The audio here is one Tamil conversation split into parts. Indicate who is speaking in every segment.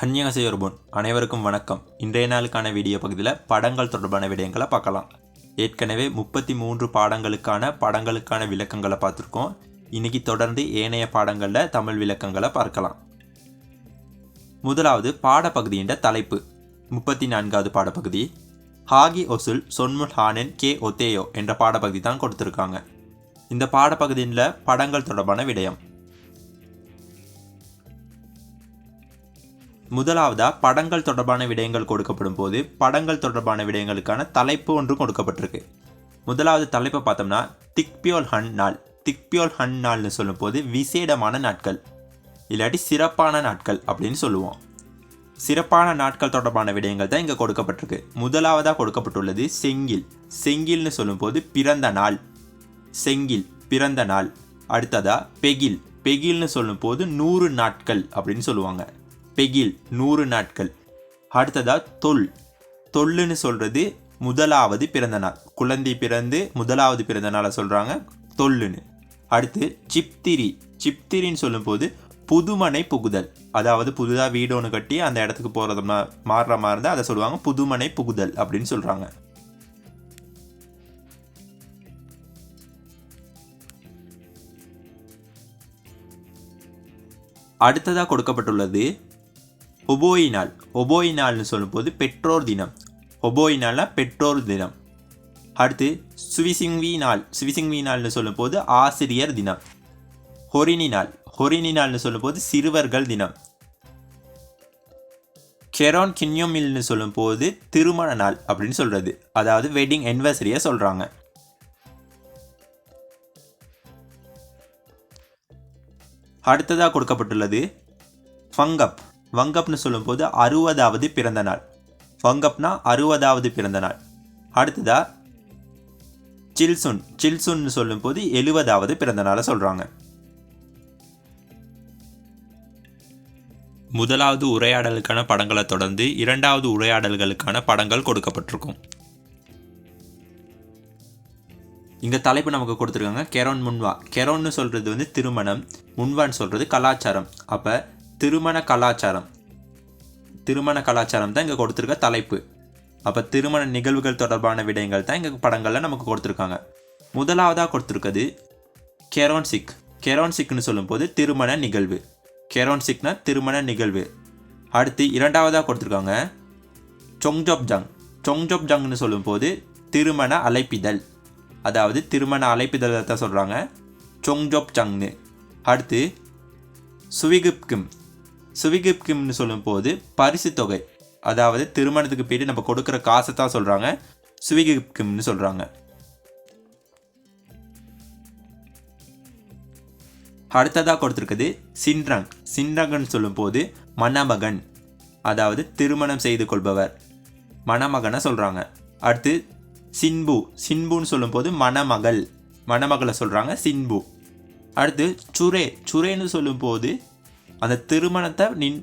Speaker 1: ஹன்யகசையொருபுன் அனைவருக்கும் வணக்கம். இன்றைய நாளுக்கான வீடியோ பகுதியில் படங்கள் தொடர்பான விடயங்களை பார்க்கலாம். ஏற்கனவே முப்பத்தி மூன்று பாடங்களுக்கான படங்களுக்கான விளக்கங்களை பார்த்துருக்கோம். இன்னைக்கு தொடர்ந்து ஏனைய பாடங்களில் தமிழ் விளக்கங்களை பார்க்கலாம். முதலாவது பாடப்பகுதியின் தலைப்பு. முப்பத்தி நான்காவது பாடப்பகுதி. ஹாகி ஒசுல் சொன்முல் ஹானன் கே ஒத்தேயோ என்ற பாடப்பகுதி தான் கொடுத்துருக்காங்க. இந்த பாடப்பகுதியில் படங்கள் தொடர்பான விடயம். முதலாவதாக படங்கள் தொடர்பான விடயங்கள் கொடுக்கப்படும் போது படங்கள் தொடர்பான விடயங்களுக்கான தலைப்பு ஒன்று கொடுக்கப்பட்டிருக்கு. முதலாவது தலைப்பை பார்த்தோம்னா திக்பியோல் ஹன் நாள். திக்பியோல் ஹன் நாள்னு சொல்லும்போது விசேடமான நாட்கள். இல்லாட்டி சிறப்பான நாட்கள் அப்படின்னு சொல்லுவோம். சிறப்பான நாட்கள் தொடர்பான விடயங்கள் தான் இங்கே கொடுக்கப்பட்டிருக்கு. முதலாவதாக கொடுக்கப்பட்டுள்ளது செங்கில். செங்கில்னு சொல்லும்போது பிறந்த நாள். செங்கில் பிறந்த நாள். அடுத்ததாக பெகில். பெகில்னு சொல்லும்போது நூறு நாட்கள் அப்படின்னு சொல்லுவாங்க. பெகில் நூறு நாட்கள். அடுத்ததா தொல். தொல்லுன்னு சொல்கிறது முதலாவது பிறந்த நாள். குழந்தை பிறந்து முதலாவது பிறந்த நாளை சொல்கிறாங்க தொல்லுன்னு. அடுத்து சிப்திரி. சிப்திரின்னு சொல்லும்போது புதுமனை புகுதல். அதாவது புதுதாக வீடு ஒன்று கட்டி அந்த இடத்துக்கு போகிறது மா மாறுற மாதிரி இருந்தால் அதை சொல்லுவாங்க புதுமனை புகுதல் அப்படின்னு சொல்கிறாங்க அடுத்ததாக கொடுக்கப்பட்டுள்ளது ஒபோயி நாள் ஒபோய் நாள்னு சொல்லும்போது பெற்றோர் தினம். ஒபோய் நாள்னால் பெற்றோர் தினம். அடுத்து சுவிசிங்வி நாள் சுவிசிங்வி நாள்னு சொல்லும்போது ஆசிரியர் தினம். ஹொரினி நாள் ஹொரினி நாள்னு சொல்லும்போது சிறுவர்கள் தினம். கெரான் கின்யோமில்னு சொல்லும்போது திருமண நாள் அப்படின்னு சொல்கிறது அதாவது வெட்டிங் அனிவர்சரியை சொல்கிறாங்க அடுத்ததாக கொடுக்கப்பட்டுள்ளது ஃபங்கப் வங்கப்னு சொல்லும்போது அறுபதாவது பிறந்த நாள். வங்கப்னா அறுபதாவது பிறந்த நாள். அடுத்ததா சில்சுன். சில்சுன்னு சொல்லும்போது எழுபதாவது பிறந்த நாளை சொல்கிறாங்க முதலாவது உரையாடலுக்கான படங்களை தொடர்ந்து இரண்டாவது உரையாடல்களுக்கான படங்கள் கொடுக்கப்பட்டிருக்கும். இங்கே தலைப்பு நமக்கு கொடுத்துருக்காங்க கெரோன் முன்வா. கெரோன்னு சொல்கிறது வந்து திருமணம் முன்வான்னு சொல்கிறது கலாச்சாரம். அப்போ திருமண கலாச்சாரம். திருமண கலாச்சாரம் தான் இங்கே கொடுத்துருக்க தலைப்பு. அப்போ திருமண நிகழ்வுகள் தொடர்பான விடயங்கள் தான் இங்கே படங்களில் நமக்கு கொடுத்துருக்காங்க. முதலாவதாக கொடுத்துருக்கிறது கெரோன்சிக். கெரோன்சிக்னு சொல்லும்போது திருமண நிகழ்வு. கெரோன்சிக்னா திருமண நிகழ்வு. அடுத்து இரண்டாவதாக கொடுத்துருக்காங்க சொங்ஜோப் ஜங் சொங்ஜோப் ஜங்னு சொல்லும்போது திருமண அழைப்பிதழ். அதாவது திருமண அழைப்பிதழை தான் சொல்கிறாங்க சொங்ஜோப் ஜங்னு அடுத்து சுவிகிப்கிம். சுவிகிப்கிம்னு சொல்லும்போது பரிசு தொகை. அதாவது திருமணத்துக்கு போயிட்டு நம்ம கொடுக்குற காசை தான் சொல்கிறாங்க சுவிகிப் கிம்னு சொல்கிறாங்க அடுத்ததாக கொடுத்துருக்குது சின்ரங். சின்ரங்கன்னு சொல்லும்போது மணமகன். அதாவது திருமணம் செய்து கொள்பவர். மணமகனை சொல்கிறாங்க அடுத்து சின்பு. சின்புன்னு சொல்லும்போது மணமகள். மணமகளை சொல்கிறாங்க சின்பு. அடுத்து சுரே. சுரேன்னு சொல்லும்போது அந்த திருமணத்தை நின்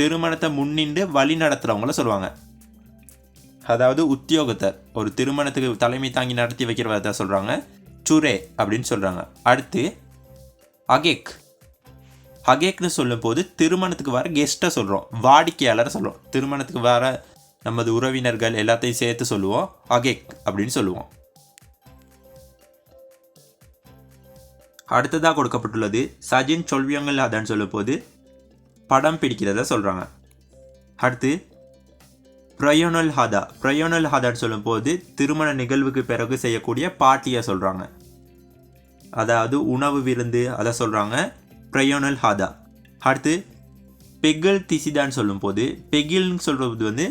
Speaker 1: திருமணத்தை முன்னின்று வழி நடத்துகிறவங்கள சொல்லுவாங்க. அதாவது உத்தியோகத்தர் ஒரு திருமணத்துக்கு தலைமை தாங்கி நடத்தி வைக்கிறவத சொல்கிறாங்க சுரே அப்படின்னு சொல்கிறாங்க அடுத்து அகேக். அகேக்னு சொல்லும்போது திருமணத்துக்கு வர கெஸ்ட்டை சொல்கிறோம் வாடிக்கையாளரை சொல்கிறோம் திருமணத்துக்கு வர நமது உறவினர்கள் எல்லாத்தையும் சேர்த்து சொல்லுவோம் அகேக் அப்படின்னு சொல்லுவோம். அடுத்ததாக கொடுக்கப்பட்டுள்ளது சஜின் சொல்வியங்கள் அதான் சொல்லும்போது படம் பிடிக்கிறத சொல்கிறாங்க அடுத்து பிரயோனல் ஹாதா. பிரயோனல் ஹாதான்னு சொல்லும்போது திருமண நிகழ்வுக்கு பிறகு செய்யக்கூடிய பாட்டியை சொல்கிறாங்க அதாவது உணவு விருந்து அதை சொல்கிறாங்க பிரயோனல் ஹாதா. அடுத்து பெகில் திசிதான்னு சொல்லும்போது பெகில்னு சொல்கிறது வந்து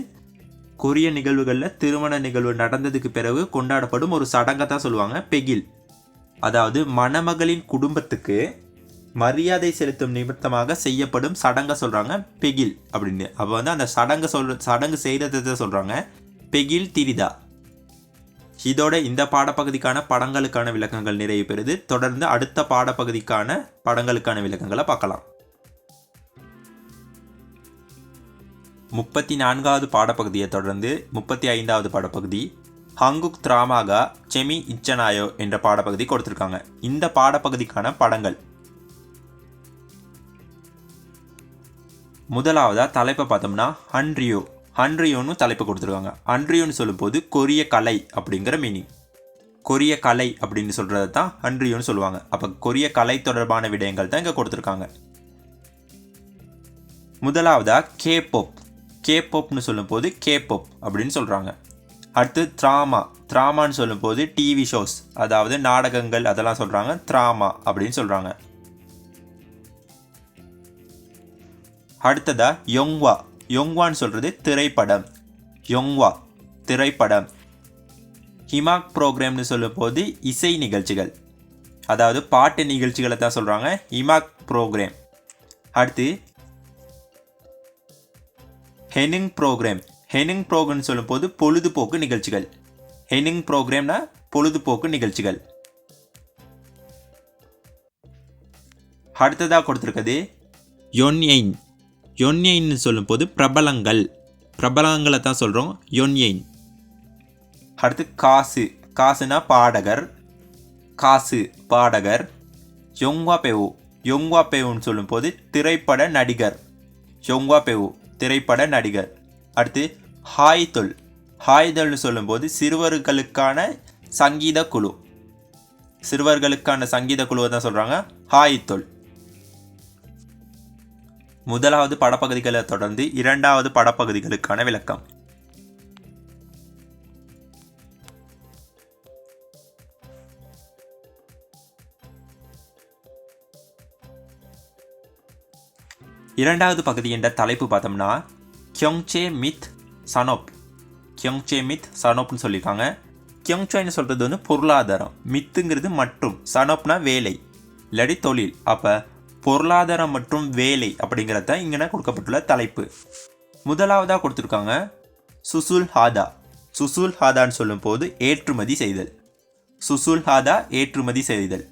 Speaker 1: கொரிய நிகழ்வுகளில் திருமண நிகழ்வு நடந்ததுக்கு பிறகு கொண்டாடப்படும் ஒரு சடங்கை தான் சொல்லுவாங்க பெகில். அதாவது மணமகளின் குடும்பத்துக்கு மரியாதை செலுத்தும் நிமித்தமாக செய்யப்படும் சடங்கை சொல்கிறாங்க பெகில் அப்படின்னு. அப்போ வந்து அந்த சடங்கு சொல் சடங்கு செய்ததை சொல்கிறாங்க பெகில் திரிதா. இதோட இந்த பாடப்பகுதிக்கான படங்களுக்கான விளக்கங்கள் நிறைவு பெறுது. தொடர்ந்து அடுத்த பாடப்பகுதிக்கான படங்களுக்கான விளக்கங்களை பார்க்கலாம். முப்பத்தி நான்காவது பாடப்பகுதியை தொடர்ந்து முப்பத்தி ஐந்தாவது பாடப்பகுதி ஹங்குக் திராமாகா செமி இச்சனாயோ என்ற பாடப்பகுதி கொடுத்துருக்காங்க. இந்த பாடப்பகுதிக்கான படங்கள். முதலாவதாக தலைப்பை பார்த்தோம்னா ஹன்ரியோ ஹன்ரியோன்னு தலைப்பு கொடுத்துருக்காங்க. ஹன்ரியோன்னு சொல்லும்போது கொரிய கலை அப்படிங்கிற மீனிங் கொரிய கலை அப்படின்னு சொல்கிறத தான் ஹன்ரியோன்னு சொல்லுவாங்க. அப்போ கொரிய கலை தொடர்பான விடயங்கள் தான் இங்கே கொடுத்துருக்காங்க. முதலாவதாக கேபொப் கேபொப்னு சொல்லும்போது கேபொப் அப்படின்னு சொல்கிறாங்க அடுத்து த்ராமா த்ராமான்னு சொல்லும்போது டிவி ஷோஸ் அதாவது நாடகங்கள் அதெல்லாம் சொல்கிறாங்க த்ராமா அப்படின்னு சொல்கிறாங்க அடுத்ததா யொங்வா யொங்வான்னு சொல்கிறது திரைப்படம். யொங்வா திரைப்படம். ஹிமாக் ப்ரோக்ராம்னு சொல்லும்போது இசை நிகழ்ச்சிகள். அதாவது பாட்டு நிகழ்ச்சிகளை தான் சொல்கிறாங்க ஹிமாக் ப்ரோக்ராம் அடுத்து ஹெனிங் ப்ரோக்ராம் ஹெனிங் ப்ரோக்ராம் சொல்லும்போது பொழுதுபோக்கு நிகழ்ச்சிகள். ஹெனிங் ப்ரோக்ராம்னா பொழுதுபோக்கு நிகழ்ச்சிகள். அடுத்ததாக கொடுத்துருக்குது யொன்யைன் யொன்யைன்னு சொல்லும்போது பிரபலங்கள். பிரபலங்களை தான் சொல்கிறோம் யொன்யைன் அடுத்து காசு. காசுனா பாடகர். காசு பாடகர். யொங்வா பெவு யொங்வா பெவுன்னு சொல்லும்போது திரைப்பட நடிகர். யொங்வா பெவு திரைப்பட நடிகர். அடுத்து ஹாய்தொல். ஹாய்தொல்னு சொல்லும்போது சிறுவர்களுக்கான சங்கீத குழு. சிறுவர்களுக்கான சங்கீத குழுவை தான் சொல்கிறாங்க ஹாய்தொல். முதலாவது படப்பகுதிகளை தொடர்ந்து இரண்டாவது படப்பகுதிகளுக்கான விளக்கம். இரண்டாவது பகுதி என்ற தலைப்பு பார்த்தோம்னா கியோங்சே மித் சனோப். கியங்சே மித் சனோப்னு சொல்லியிருக்காங்க. கியோங்சேன்னு சொல்கிறது வந்து பொருளாதாரம். மித்துங்கிறது மற்றும் சனோப்னா வேலை. இல்லாட்டி தொழில். அப்போ பொருளாதாரம் மற்றும் வேலை அப்படிங்கிறத தான் இங்கே கொடுக்கப்பட்டுள்ள தலைப்பு. முதலாவதாக கொடுத்துருக்காங்க சுசுல் ஹாதா. சுசுல் ஹாதான்னு சொல்லும்போது ஏற்றுமதி செய்தல். சுசுல் ஹாதா ஏற்றுமதி செய்தல்.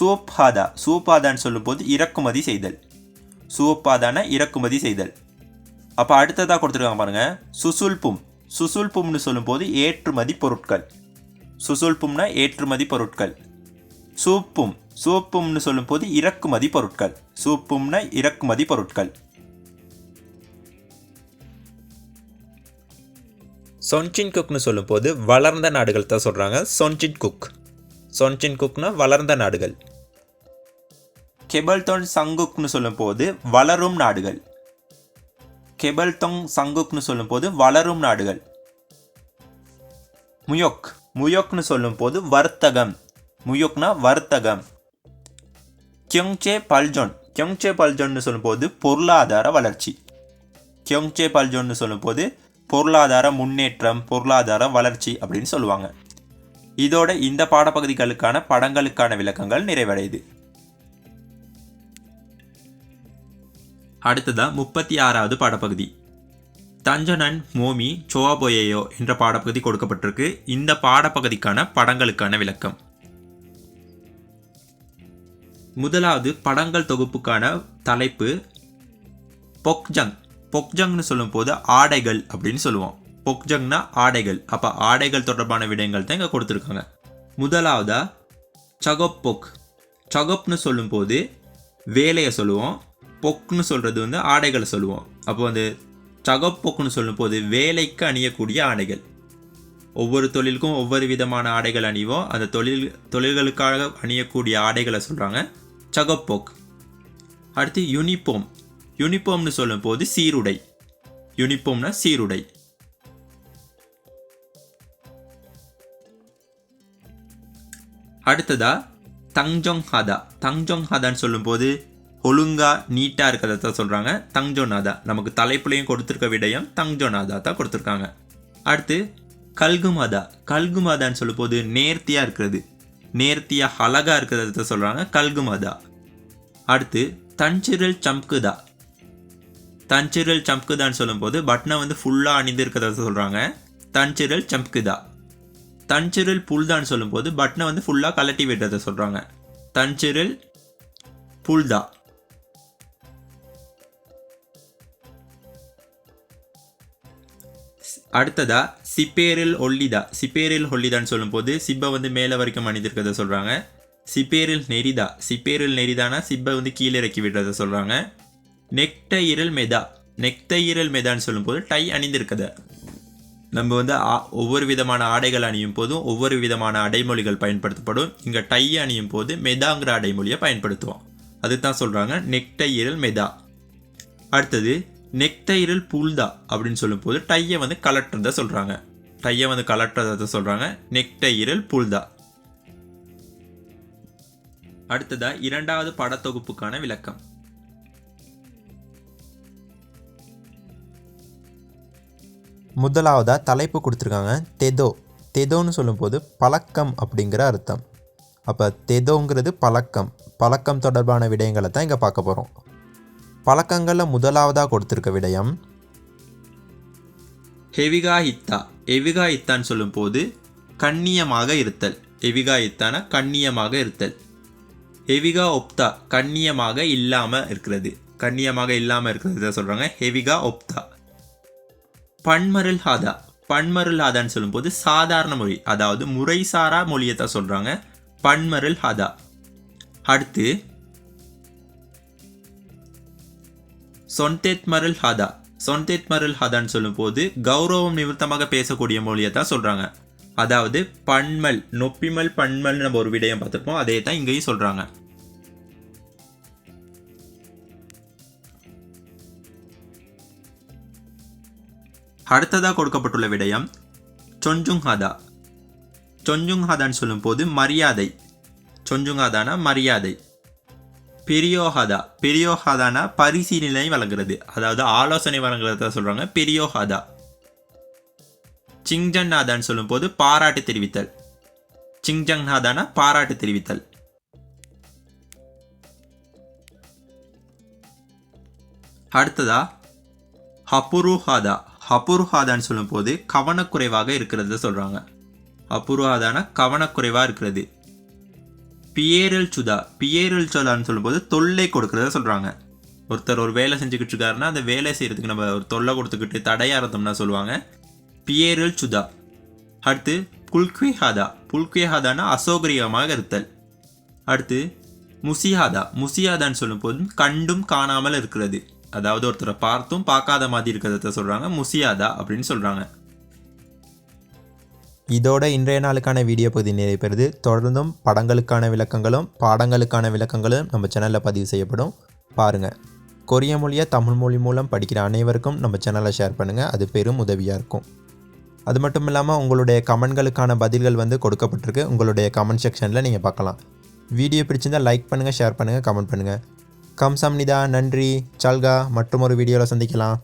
Speaker 1: சூப் ஹாதா. சூப் ஹாதான்னு சொல்லும்போது இறக்குமதி செய்தல். சோப்பாதான இறக்குமதி செய்தல். அப்போ அடுத்ததாக கொடுத்துருக்காங்க பாருங்க. சுசுல்பும். சுசுல்பும்னு சொல்லும்போது ஏற்றுமதி பொருட்கள். சுசுல்பும்னா ஏற்றுமதி பொருட்கள். சூப்பும். சூப்பும்னு சொல்லும்போது இறக்குமதி பொருட்கள். சூப்பும்னா இறக்குமதி பொருட்கள். சொன்சின் குக்னு சொல்லும்போது வளர்ந்த நாடுகள் தான் சொல்கிறாங்க சொன்சின் குக் சொன்சின் குக்னா வளர்ந்த நாடுகள். கெபல்தோன் சங்குக்னு சொல்லும்போது வளரும் நாடுகள். கெபல்தொங் சங்குக்னு சொல்லும்போது வளரும் நாடுகள். முயோக் முயோக்னு சொல்லும்போது வர்த்தகம். முயோக்னா வர்த்தகம். கியோங்சே பல்ஜோன் கியோங்சே பல்ஜோன்னு சொல்லும்போது பொருளாதார வளர்ச்சி. கியோங்சே பல்ஜோன்னு சொல்லும்போது பொருளாதார முன்னேற்றம் பொருளாதார வளர்ச்சி அப்படின்னு சொல்லுவாங்க. இதோட இந்த பாடப்பகுதிகளுக்கான படங்களுக்கான விளக்கங்கள் நிறைவடையுது. அடுத்ததாக முப்பத்தி ஆறாவது பாடப்பகுதி. தஞ்சனன் மோமி சோவாபோயேயோ என்ற பாடப்பகுதி கொடுக்கப்பட்டிருக்கு. இந்த பாடப்பகுதிக்கான படங்களுக்கான விளக்கம். முதலாவது படங்கள் தொகுப்புக்கான தலைப்பு பொக்ஜங். பொக்ஜங்னு சொல்லும்போது ஆடைகள் அப்படின்னு சொல்லுவோம். பொக்ஜங்னா ஆடைகள். அப்போ ஆடைகள் தொடர்பான விடயங்கள் தான் இங்கே கொடுத்துருக்காங்க. முதலாவதா சகொப்பொக் சகோப்னு சொல்லும்போது வேலையை சொல்லுவோம். பொக்குன்னு சொல்கிறது வந்து ஆடைகளை சொல்லுவோம். அப்போ வந்து சகப்பொக்குன்னு சொல்லும்போது வேலைக்கு அணியக்கூடிய ஆடைகள். ஒவ்வொரு தொழிலுக்கும் ஒவ்வொரு விதமான ஆடைகள் அணிவோம். அந்த தொழில் தொழில்களுக்காக அணியக்கூடிய ஆடைகளை சொல்கிறாங்க சகப்போக். அடுத்து யூனிஃபார்ம். யூனிஃபார்ம்னு சொல்லும்போது சீருடை. யூனிஃபார்ம்னா சீருடை. அடுத்ததா தங்ஜோங் ஹதா. தங்ஜோங் ஹதான்னு சொல்லும்போது ஒழுங்காக நீட்டாக இருக்கிறத தான் சொல்கிறாங்க தங்ஜோநாதா. நமக்கு தலைப்புலையும் கொடுத்துருக்க விடயம் தங்ஜோநாதா தான் கொடுத்துருக்காங்க. அடுத்து கல்குமாதா. கல்குமாதான்னு சொல்லும்போது நேர்த்தியாக இருக்கிறது. நேர்த்தியாக அழகாக இருக்கிறத தான் சொல்கிறாங்க கல்குமாதா. அடுத்து தஞ்சிரல் சம்குதா. தஞ்சிரல் சம்குதான்னு சொல்லும்போது பட்னை வந்து ஃபுல்லாக அணிந்து இருக்கிறத சொல்கிறாங்க தஞ்சிரல் சம்குதா. தஞ்சிரல் புல்தான்னு சொல்லும்போது பட்னை வந்து ஃபுல்லாக கலட்டி விடுறத சொல்கிறாங்க தஞ்சிரல் புல்தா. அடுத்ததா சிப்பேரில் ஒல்லிதா சிப்பேரில் ஒல்லிதான்னு சொல்லும்போது சிப்பை வந்து மேலே வரைக்கும் அணிந்திருக்கிறத சொல்கிறாங்க சிப்பேரில் நெரிதா சிப்பேரில் நெரிதானா சிப்பை வந்து கீழே இறக்கி விடுறத சொல்கிறாங்க நெக்டையிரல் மெதா. நெக்டையிரல் மெதான்னு சொல்லும்போது டை அணிந்திருக்கத. நம்ம வந்து ஆ- ஒவ்வொரு விதமான ஆடைகள் அணியும் போதும் ஒவ்வொரு விதமான அடைமொழிகள் பயன்படுத்தப்படும். இங்கே டை அணியும் போது மெதாங்கிற அடைமொழியை பயன்படுத்துவோம். அதுதான் சொல்கிறாங்க நெக்டையிரல் மெதா. அடுத்தது நெக்டைரல் புல்தா அப்படின்னு சொல்லும்போது டையை வந்து கலட்டுறத சொல்கிறாங்க டையை வந்து கலட்டுறத சொல்கிறாங்க நெக்டைரல் புல்தா அடுத்ததாக இரண்டாவது படத்தொகுப்புக்கான விளக்கம்.
Speaker 2: முதலாவதாக தலைப்பு கொடுத்துருக்காங்க. தெதோ. தெதோன்னு சொல்லும்போது பழக்கம் அப்படிங்கிற அர்த்தம். அப்போ தெதோங்கிறது பழக்கம். பழக்கம் தொடர்பான விடயங்களை தான் இங்கே பார்க்க போகிறோம் பழக்கங்களில் முதலாவதாக கொடுத்துருக்க விடயம்?
Speaker 1: ஹெவிகா இத்தா எவிகா இத்தான்னு சொல்லும்போது கண்ணியமாக இருத்தல். எவிகா இத்தான கண்ணியமாக இருத்தல். ஹெவிகா ஒப்தா கண்ணியமாக இல்லாமல் இருக்கிறது. கண்ணியமாக இல்லாமல் இருக்கிறது சொல்கிறாங்க ஹெவிகா ஒப்தா. பன்மருள் ஹாதா பன்மருள் ஹாதான்னு சொல்லும்போது சாதாரண மொழி அதாவது முறைசாரா மொழியை தான் சொல்கிறாங்க பன்மருள் ஹாதா அடுத்து சொன்தேத் மரல் ஹாதா. சொன்தேத் மரல் ஹதான்னு சொல்லும்போது கௌரவம் நிமித்தமாக பேசக்கூடிய மொழியை தான் சொல்கிறாங்க அதாவது பன்மல் நொப்பிமல் பன்மல் நம்ம ஒரு விடயம் பார்த்துருப்போம் அதே தான் இங்கேயும் சொல்கிறாங்க அடுத்ததாக கொடுக்கப்பட்டுள்ள விடயம் சொஞ்சுங் ஹாதா. சொஞ்சுங் ஹாதான்னு சொல்லும்போது மரியாதை. சொஞ்சுங் ஹாதானா மரியாதை. பெரியோஹாதா. பெரியோஹாதானா பரிசீலனை வழங்குறது. அதாவது ஆலோசனை வழங்குறத சொல்கிறாங்க பெரியோஹாதா. சிங்ஜன்நாதான்னு சொல்லும்போது பாராட்டு தெரிவித்தல். சிங்ஜங்நாதானா பாராட்டு தெரிவித்தல். அடுத்ததா ஹபுருஹாதா. ஹபுருஹாதான்னு சொல்லும்போது கவனக்குறைவாக இருக்கிறத சொல்கிறாங்க அபுருஹாதானா கவனக்குறைவாக இருக்கிறது. பியேரல் சுதா பியேரல் சுதான்னு சொல்லும்போது தொல்லை கொடுக்குறத சொல்கிறாங்க ஒருத்தர் ஒரு வேலை செஞ்சுக்கிட்டு இருக்காருன்னா அந்த வேலை செய்கிறதுக்கு நம்ம ஒரு தொல்லை கொடுத்துக்கிட்டு தடையாக இருந்தோம்னா சொல்லுவாங்க. பியேரல் சுதா. அடுத்து புல்குவேஹாதா புல்குவேஹாதானா அசௌகரியமாக இருத்தல். அடுத்து முசியாதா முசியாதான்னு சொல்லும்போது கண்டும் காணாமல் இருக்கிறது. அதாவது ஒருத்தரை பார்த்தும் பார்க்காத மாதிரி இருக்கிறத சொல்கிறாங்க முசியாதா அப்படின்னு சொல்கிறாங்க
Speaker 2: இதோட இன்றைய நாளுக்கான வீடியோ பகுதி நிறைவு பெறுது தொடர்ந்தும் படங்களுக்கான விளக்கங்களும் பாடங்களுக்கான விளக்கங்களும் நம்ம சேனலில் பதிவு செய்யப்படும். பாருங்கள் கொரிய மொழியை தமிழ் மொழி மூலம் படிக்கிற அனைவருக்கும் நம்ம சேனலை ஷேர் பண்ணுங்கள் அது பெரும் உதவியாக இருக்கும். அது மட்டும் இல்லாமல் உங்களுடைய கமெண்ட்களுக்கான பதில்கள் வந்து கொடுக்கப்பட்டிருக்கு. உங்களுடைய கமெண்ட் செக்ஷனில் நீங்கள் பார்க்கலாம். வீடியோ பிடிச்சிருந்தால் லைக் பண்ணுங்கள் ஷேர் பண்ணுங்கள் கமெண்ட் பண்ணுங்கள் கம்சாம்னிதா நன்றி. சல்கா மற்றும் ஒரு வீடியோவில் சந்திக்கலாம்.